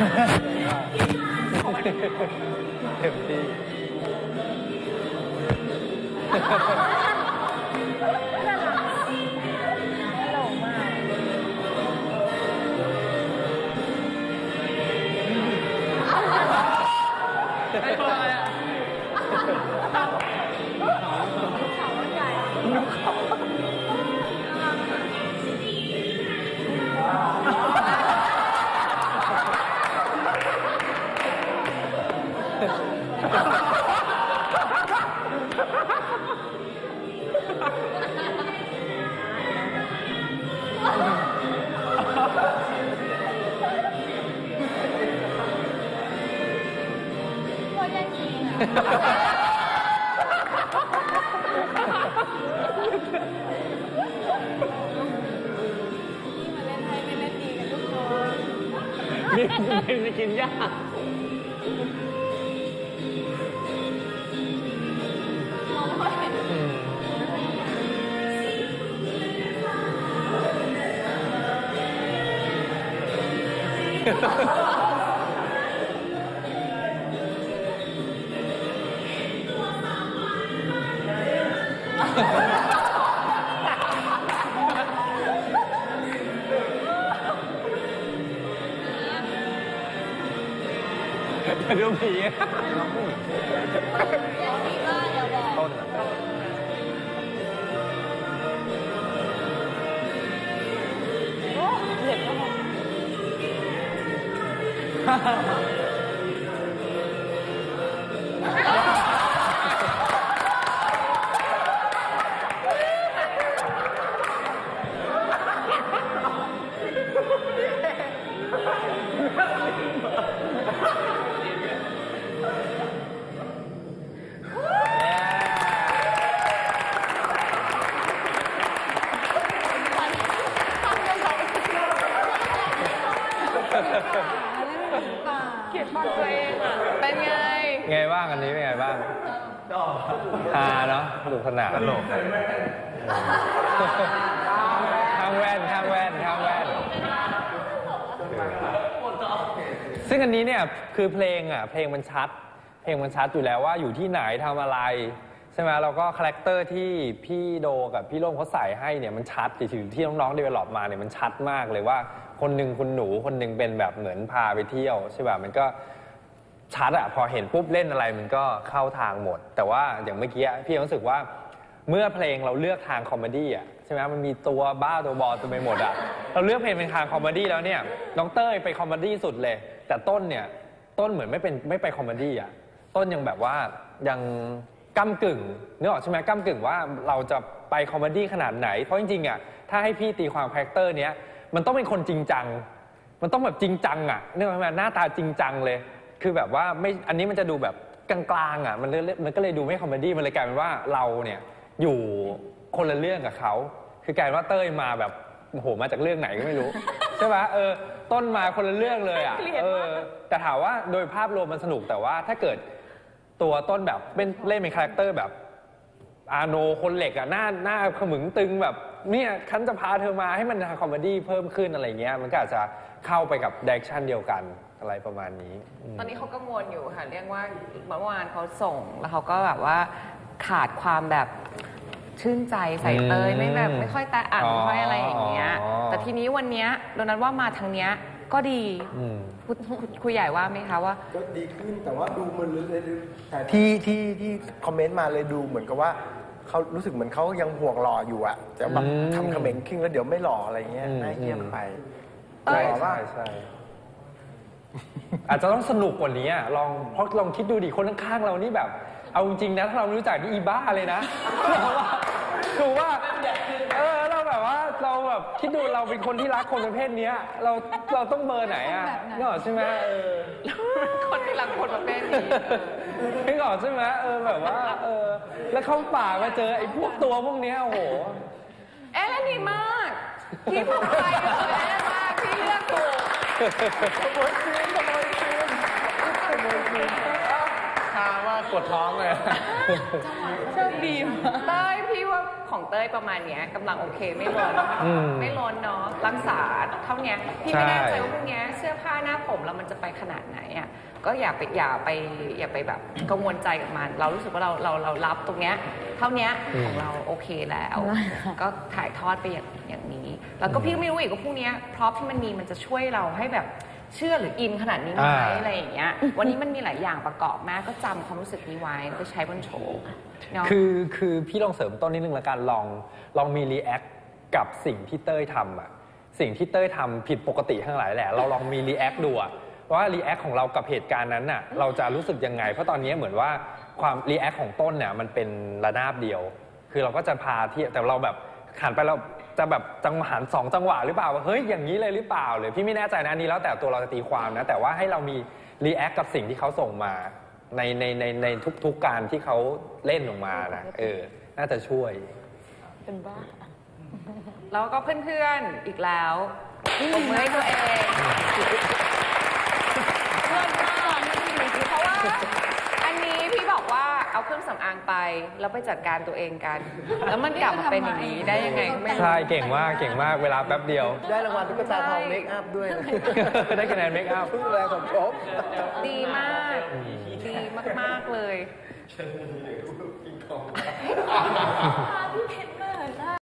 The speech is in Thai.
哈哈，嘿嘿嘿，对不起，哈哈哈哈哈。 ที่นี่นี่กินยาก ดูผีต้นอะเก บ้างอันนี้เป็นไงบ้างฮาเนาะสนุกสนานตลกข้างแว่นข้างแว่นข้างแว่น ซึ่งอันนี้เนี่ยคือเพลงอะเพลงมันชัด เพลงมันชัดอยู่แล้วว่าอยู่ที่ไหนทำอะไรใช่ไหมแล้วก็คาแรคเตอร์ที่พี่โดกับพี่โล่มเขาใส่ให้เนี่ยมันชัดถึงที่น้องๆเดเวลลอปมาเนี่ยมันชัดมากเลยว่า คนหนึ่งคุณหนูคนหนึ่งเป็นแบบเหมือนพาไปเที่ยวใช่ป่ะมันก็ ชัดอะพอเห็นปุ๊บเล่นอะไรมันก็เข้าทางหมด แต่ว่าอย่างเมื่อกี้พี่รู้สึกว่าเมื่อเพลงเราเลือกทางคอมเมดี้อะใช่ไหมมันมีตัวบ้าตัวบอตัวไปหมดอะเราเลือกเพลงเป็นทางคอมเมดี้แล้วเนี่ยน้องเต้ยไปคอมเมดี้สุดเลย แต่ต้นเนี่ยต้นเหมือนไม่เป็นไม่ไปคอมเมดี้อะต้นยังแบบว่ายังก้ากึ่งนึกออกใช่ไหมก้ากึ่งว่าเราจะไปคอมเมดี้ขนาดไหน เพราะจริงๆอะถ้าให้พี่ตีความคาแรคเตอร์เนี้ยมันต้องเป็นคนจริงจัง มันต้องแบบจริงจังอะนึกออกไหมหน้าตาจริงจังเลย คือแบบว่าไม่อันนี้มันจะดูแบบกลางๆอะมันเลยมันก็เลยดูไม่คอมเมดี้มันเลยกลายเป็นว่าเราเนี่ยอยู่คนละเรื่องกับเขาคือกลายเป็นว่าเต้ยมาแบบโอ้โหมาจากเรื่องไหนก็ไม่รู้ ใช่ไหมเออต้นมาคนละเรื่องเลยอะเกลียดเอมากอแต่ถามว่าโดยภาพรวมมันสนุกแต่ว่าถ้าเกิดตัวต้นแบบเป็นเล่นเป็นคาแรคเตอร์แบบอาโนคนเหล็กอะหน้าหน้าขมึงตึงแบบเนี่ยฉันจะพาเธอมาให้มันทางคอมเมดี้เพิ่มขึ้นอะไรเงี้ยมันก็อาจจะเข้าไปกับดิเรกชันเดียวกัน อะไรประมาณนี้อืมตอนนี้เขากังวลอยู่ค่ะ เรียกว่าเมื่อวานเขาส่ง แล้วเขาก็แบบว่าขาดความแบบชื่นใจใส่เตยอืมไม่แบบไม่ค่อยแตะอ่านอ๋อไม่ค่อยอะไรอย่างเงี้ย อ๋อ แต่ทีนี้วันเนี้ยโดนัทว่ามาทางเนี้ยก็ดีอืม คุณคุณคุยใหญ่ว่าไหมคะว่า ก็ดีขึ้นแต่ว่าดูมันเลยแต่ที่ที่ที่คอมเมนต์มาเลยดูเหมือนกับว่าเขารู้สึกเหมือนเขายังห่วงหล่ออยู่อะจะแบบอืมทำคอมเมนต์ขึ้นแล้วเดี๋ยวไม่หล่ออะไรเงี้ยอืม น่าเยี่ยมไปเอ้ยหล่อใช่ว่า ใช่ อาจจะต้องสนุกกว่านี้อะลองเพราะลองคิดดูดิคนข้างๆเรานี่แบบ เอาจริงๆนะถ้าเราไม่รู้จักนี่อีบ้าเลยนะเพราะว่าถูกว่าเออเราแบบว่าเราแบบคิดดูเราเป็นคนที่รักคนประเภทเนี้ย เราเราต้องเบอร์ไหนอะแบบไหนนึกออกใช่ไหมเออคนที่รักคนประเภทนี้เออนึกออกใช่ไหมเออแบบว่า เออ แล้วเข้าป่ามาเจอไอ้พวกตัวพวกเนี้ยโอ้โหเอ๊ะแล้วดีมากพี่ภูมิใจเลยเอ๊ะมากพี่เลือก ถูกขโมยคืนขโมยคืนขโมยคืนถามว่าปวดท้องเลย โชคดีเต้ยพี่ว่าของเต้ยประมาณเนี้ยกำลังโอเคไม่ล้นอืม ไม่ล้นเนาะรักษาเท่าเนี้ยพี่ไม่ใช่แน่ใจว่าพวกเนี้ยเสื้อผ้าหน้าผมแล้วมันจะไปขนาดไหนอะก็อย่าไปอย่าไปอย่าไปแบบกังวลใจกับมัน เรารู้สึกว่าเราเราเรารับตรงเนี้ยเท่าเนี้ยของเราโอเคแล้ว ก็ถ่ายทอดไปอย่างอย่างนี้ แล้วก็พี่ก็ไม่รู้อีกว่าพวกเนี้ยพร็อพที่มันมีมันจะช่วยเราให้แบบเชื่อหรืออินขนาดนี้ไหมอ่า อะไรอย่างเงี้ย วันนี้มันมีหลายอย่างประกอบมากก็จำความรู้สึกนี้ไว้แล้วก็ใช้บนโชว์เนาะ คือคือพี่ลองเสริมต้นนิดนึงละกันลองลองมีรีแอคกับสิ่งที่เต้ยทำอะสิ่งที่เต้ยทำผิดปกติทั้งหลายแหละ เราลองมีรีแอคดูอะว่ารีแอคของเรากับเหตุการณ์นั้นน่ะเราจะรู้สึกยังไง เพราะตอนนี้เหมือนว่าความรีแอคของต้นเนี่ยมันเป็นระนาบเดียว คือเราก็จะพาที่แต่เราแบบหันไปเรา จะแบบจังหวะหันสองจังหวะหรือเปล่าว่าเฮ้ยอย่างนี้เลยหรือเปล่าหรือพี่ไม่แน่ใจนะอันนี้แล้วแต่ตัวเราจะตีความนะแต่ว่าให้เรามีรีแอคกับสิ่งที่เขาส่งมาในในในในทุกๆการที่เขาเล่นออกมานะเออ น่าจะช่วย เป็นบ้า แล้วก็เพื่อนๆอีกแล้วปรบมือให้ตัวเองเลิศมากเพราะว่า อันนี้พี่บอกว่าเอาเครื่องสำอางไป แล้วไปจัดการตัวเองกัน แล้วมันกลับมาเป็นอย่างนี้ได้ยังไงก็ไม่รู้ ใช่เก่งมากเก่งมากเวลาแป๊บเดียว ได้รางวัลตุ๊กตาทองเมคอัพด้วยนะได้คะแนนเมคอัพ เพิ่งแรงสมทบ ดีมาก ดีมาก ๆ เลยพี่เพชร